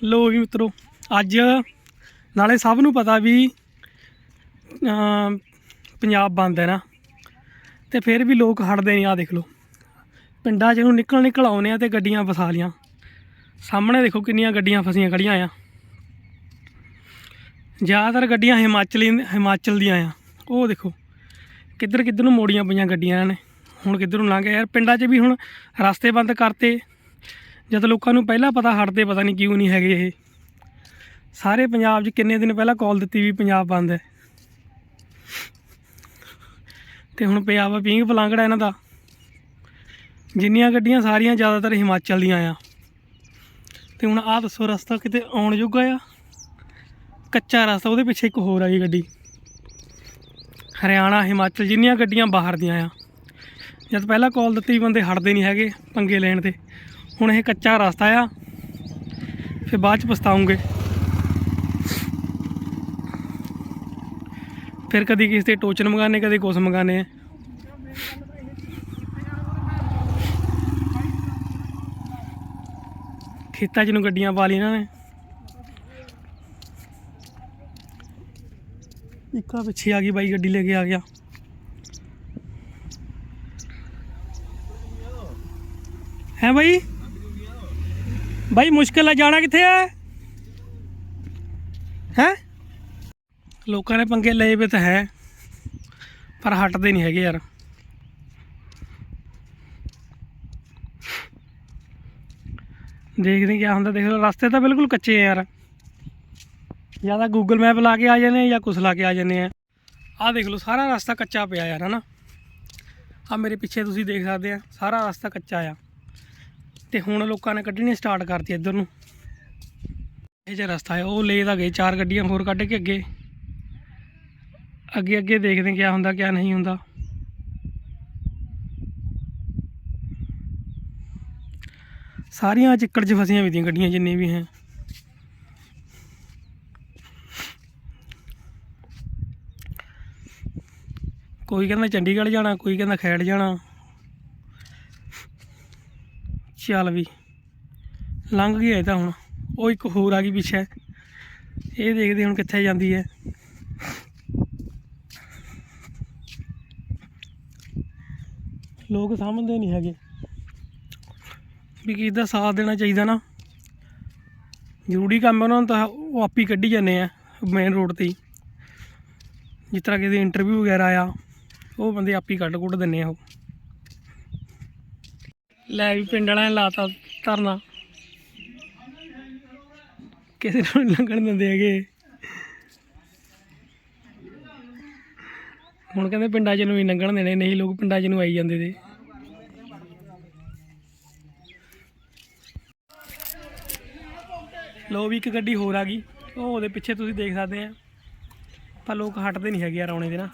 ਲੋ ਵੀ ਮਿੱਤਰੋ, ਅੱਜ ਨਾਲੇ ਸਭ ਨੂੰ ਪਤਾ ਵੀ ਪੰਜਾਬ ਬੰਦ ਹੈ ਨਾ। ਤੇ ਫਿਰ ਵੀ ਲੋਕ ਹਟਦੇ ਨਹੀਂ ਆ ਦੇਖ ਲਓ। ਪਿੰਡਾਂ 'ਚ ਨੂੰ ਨਿਕਲ ਨਿਕਲ ਆਉਨੇ ਆ ਤੇ ਗੱਡੀਆਂ ਫਸਾ ਲੀਆਂ। ਸਾਹਮਣੇ ਦੇਖੋ ਕਿੰਨੀਆਂ ਗੱਡੀਆਂ ਫਸੀਆਂ ਖੜੀਆਂ ਆ। ਜ਼ਿਆਦਾਤਰ ਗੱਡੀਆਂ ਹਿਮਾਚਲੀ, ਹਿਮਾਚਲ ਦੀਆਂ ਆ। ਉਹ ਦੇਖੋ ਕਿੱਧਰ ਕਿੱਧਰ ਨੂੰ ਮੋੜੀਆਂ ਪਈਆਂ ਗੱਡੀਆਂ ਇਹਨਾਂ ਨੇ। ਹੁਣ ਕਿੱਧਰ ਨੂੰ ਲੰਘ ਯਾਰ ਪਿੰਡਾਂ 'ਚ ਵੀ ਹੁਣ ਰਸਤੇ ਬੰਦ ਕਰਤੇ। ਜਦ ਲੋਕਾਂ ਨੂੰ ਪਹਿਲਾਂ ਪਤਾ ਹਟਦੇ ਪਤਾ ਨਹੀਂ ਕਿਉਂ ਨਹੀਂ ਹੈਗੇ ਇਹ। ਸਾਰੇ ਪੰਜਾਬ 'ਚ ਕਿੰਨੇ ਦਿਨ ਪਹਿਲਾਂ ਕਾਲ ਦਿੱਤੀ ਵੀ ਪੰਜਾਬ ਬੰਦ ਹੈ। ਤੇ ਹੁਣ ਪੰਜਾਬ ਵਾ ਪਿੰਗ ਪਲਾਂਗੜਾ ਇਹਨਾਂ ਦਾ, ਜਿੰਨੀਆਂ ਗੱਡੀਆਂ ਸਾਰੀਆਂ ਜ਼ਿਆਦਾਤਰ ਹਿਮਾਚਲ ਦੀਆਂ ਆ। ਤੇ ਹੁਣ ਆਹ ਦੱਸੋ ਰਸਤਾ ਕਿਤੇ ਆਉਣ ਜੋਗਾ ਆ? ਕੱਚਾ ਰਸਤਾ, ਉਹਦੇ ਪਿੱਛੇ ਇੱਕ ਹੋਰ ਆਈ ਗੱਡੀ। ਹਰਿਆਣਾ, ਹਿਮਾਚਲ, ਜਿੰਨੀਆਂ ਗੱਡੀਆਂ ਬਾਹਰ ਦੀਆਂ ਆ। ਜਦ ਪਹਿਲਾਂ ਕਾਲ ਦਿੱਤੀ ਵੀ ਬੰਦੇ ਹਟਦੇ ਨਹੀਂ ਹੈਗੇ ਪੰਗੇ ਲੈਣ ਤੇ। ਹੁਣ ਇਹ ਕੱਚਾ ਰਸਤਾ ਆ। ਫਿਰ ਬਾਅਦ ਚ ਪਛਤਾਉਂਗੇ। ਫਿਰ ਕਦੀ ਕਿਸੇ ਤੇ ਟੋਚਨ ਮੰਗਾਨੇ ਕਦੇ ਕੁਛ ਮੰਗਾਨੇ ਆ। ਖੇਤਾਂ 'ਚ ਨੂੰ ਗੱਡੀਆਂ ਪਾ ਲਈ ਇਹਨਾਂ ਨੇ। ਇੱਕਾ ਪਿੱਛੇ ਆ ਗਈ ਬਾਈ, ਗੱਡੀ ਲੈ ਕੇ ਆ ਗਿਆ। ਹੈ ਬਾਈ? ਬਾਈ, ਮੁਸ਼ਕਿਲ ਹੈ ਜਾਣਾ ਕਿੱਥੇ ਹੈ ਹੈ? ਲੋਕਾਂ ਨੇ ਪੰਗੇ ਲਏ ਵੇ ਤਾਂ ਹੈ, ਪਰ ਹਟਦੇ ਨਹੀਂ ਹੈਗੇ ਯਾਰ। ਦੇਖਦੇ ਕੀ ਹੁੰਦਾ, ਦੇਖ ਲਓ, ਰਸਤੇ ਤਾਂ ਬਿਲਕੁਲ ਕੱਚੇ ਆ ਯਾਰ। ਜਾਂ ਤਾਂ ਗੂਗਲ ਮੈਪ ਲਾ ਕੇ ਆ ਜਾਂਦੇ ਆ ਜਾਂ ਕੁਛ ਲਾ ਕੇ ਆ ਜਾਂਦੇ ਆ। ਆਹ ਦੇਖ ਲਓ, ਸਾਰਾ ਰਸਤਾ ਕੱਚਾ ਪਿਆ ਯਾਰ, ਹਨਾ? ਆ ਮੇਰੇ ਪਿੱਛੇ ਤੁਸੀਂ ਦੇਖ ਸਕਦੇ ਆ, ਸਾਰਾ ਰਸਤਾ ਕੱਚਾ ਆ। ਤੇ ਹੁਣ ਲੋਕਾਂ ਨੇ ਕੱਢਣੀ ਸਟਾਰਟ ਕਰਤੀ ਇੱਧਰ ਨੂੰ। ਇਹ ਜਿਹੜਾ ਰਸਤਾ ਹੈ, ਉਹ ਲੈ ਦਾ ਗਏ ਚਾਰ ਗੱਡੀਆਂ ਹੋਰ ਕੱਢ ਕੇ ਅੱਗੇ। ਅੱਗੇ ਅੱਗੇ ਦੇਖਦੇ ਕੀ ਹੁੰਦਾ ਕੀ ਨਹੀਂ ਹੁੰਦਾ। ਸਾਰੀਆਂ ਚਿੱਕੜ 'ਚ ਫਸੀਆਂ ਵੀ ਦੀਆਂ ਗੱਡੀਆਂ ਜਿੰਨੇ ਵੀ ਹੈ। ਕੋਈ ਕਹਿੰਦਾ ਚੰਡੀਗੜ੍ਹ ਜਾਣਾ, ਕੋਈ ਕਹਿੰਦਾ ਖੈੜ ਜਾਣਾ। ਚੱਲ ਵੀ, ਲੰਘ ਗਿਆ ਇਹ ਤਾਂ ਹੁਣ। ਉਹ ਇੱਕ ਹੋਰ ਆ ਗਈ ਪਿੱਛੇ। ਇਹ ਦੇਖਦੇ ਹੁਣ ਕਿੱਥੇ ਜਾਂਦੀ ਹੈ। ਲੋਕ ਸਮਝਦੇ ਨਹੀਂ ਹੈਗੇ। ਵੀ ਕਿਸ ਦਾ ਸਾਥ ਦੇਣਾ ਚਾਹੀਦਾ ਨਾ। ਜ਼ਰੂਰੀ ਕੰਮ ਉਹਨਾਂ ਨੂੰ ਤਾਂ ਉਹ ਆਪ ਹੀ ਕੱਢੀ ਜਾਂਦੇ ਆ ਮੇਨ ਰੋਡ ਤੇ ਹੀ। ਜਿਸ ਤਰ੍ਹਾਂ ਕਿਸੇ ਇੰਟਰਵਿਊ ਵਗੈਰਾ ਆ, ਉਹ ਬੰਦੇ ਆਪ ਹੀ ਕੱਢ ਕੁੱਟ ਦਿੰਦੇ ਆ ਉਹ। ਲੈ ਵੀ ਪਿੰਡ ਵਾਲਿਆਂ ਨੇ ਲਾਤਾ ਧਰਨਾ। ਕਿਸੇ ਨੂੰ ਨੀ ਲੰਘਣ ਦਿੰਦੇ ਹੈਗੇ। ਹੁਣ ਕਹਿੰਦੇ ਪਿੰਡਾਂ 'ਚ ਨੂੰ ਹੀ ਲੰਘਣ ਦੇਣੇ, ਨਹੀਂ ਲੋਕ ਪਿੰਡਾਂ 'ਚ ਨੂੰ ਆਈ ਜਾਂਦੇ ਤੇ। ਲੋ ਵੀ ਇੱਕ ਗੱਡੀ ਹੋਰ ਆ ਗਈ। ਉਹ ਉਹਦੇ ਪਿੱਛੇ ਤੁਸੀਂ ਦੇਖ ਸਕਦੇ ਆ। ਪਰ ਲੋਕ ਹਟਦੇ ਨਹੀਂ ਹੈਗੇ ਆ ਰੌਣੇ ਦੇ ਨਾ।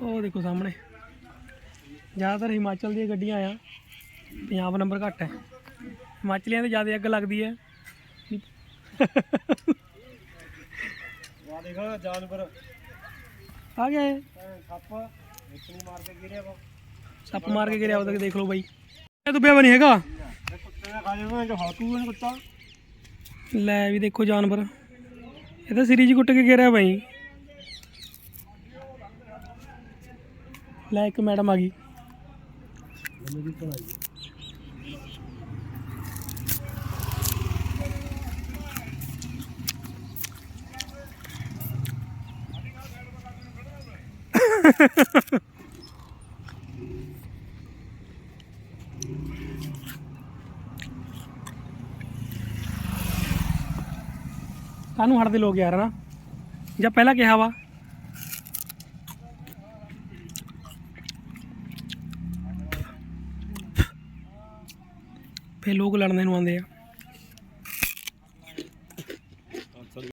ਉਹ ਦੇਖੋ ਸਾਹਮਣੇ। ਜ਼ਿਆਦਾਤਰ ਹਿਮਾਚਲ ਦੀਆਂ ਗੱਡੀਆਂ ਆ ਪੰਜਾਬ ਨੰਬਰ ਘੱਟ ਹੈ। ਹਿਮਾਚਲੀਆਂ ਤੇ ਜ਼ਿਆਦਾ ਅੱਗ ਲੱਗਦੀ ਹੈ। ਆ ਦੇਖ ਜਾਨਵਰ। ਆ ਗਿਆ ਇਹ। ਸੱਪ ਮਾਰ ਕੇ ਗਿਰਿਆ ਵਾ। ਸੱਪ ਮਾਰ ਕੇ ਗਿਰਿਆ ਉਹ ਤੱਕ ਦੇਖ ਲਓ ਬਾਈ। ਇਹ ਪਿਆ ਨਹੀਂ ਹੈਗਾ। ਇਹ ਕੁੱਤੇ ਨੇ ਖਾ ਜਾਣਾ ਜੋ ਹਾਤੂ ਹੈ ਕੁੱਤਾ। ਲੈ ਵੀ ਦੇਖੋ ਜਾਨਵਰ। ਇਹ ਤਾਂ ਸਿਰੀ 'ਚ ਕੁੱਟ ਕੇ ਗਿਰਿਆ ਬਾਈ। ਲੈ ਇੱਕ ਮੈਡਮ ਆ ਗਈ। ਮੇਰੀ ਭਲਾਈ ਕਾਹਨੂੰ ਹਟਦੇ ਲੋਕ ਯਾਰ ਨਾ ਜਾਂ ਪਹਿਲਾਂ ਕਿਹਾ ਵਾ? ਫਿਰ ਲੋਕ ਲੜਨੇ ਨੂੰ ਆਉਂਦੇ ਆ।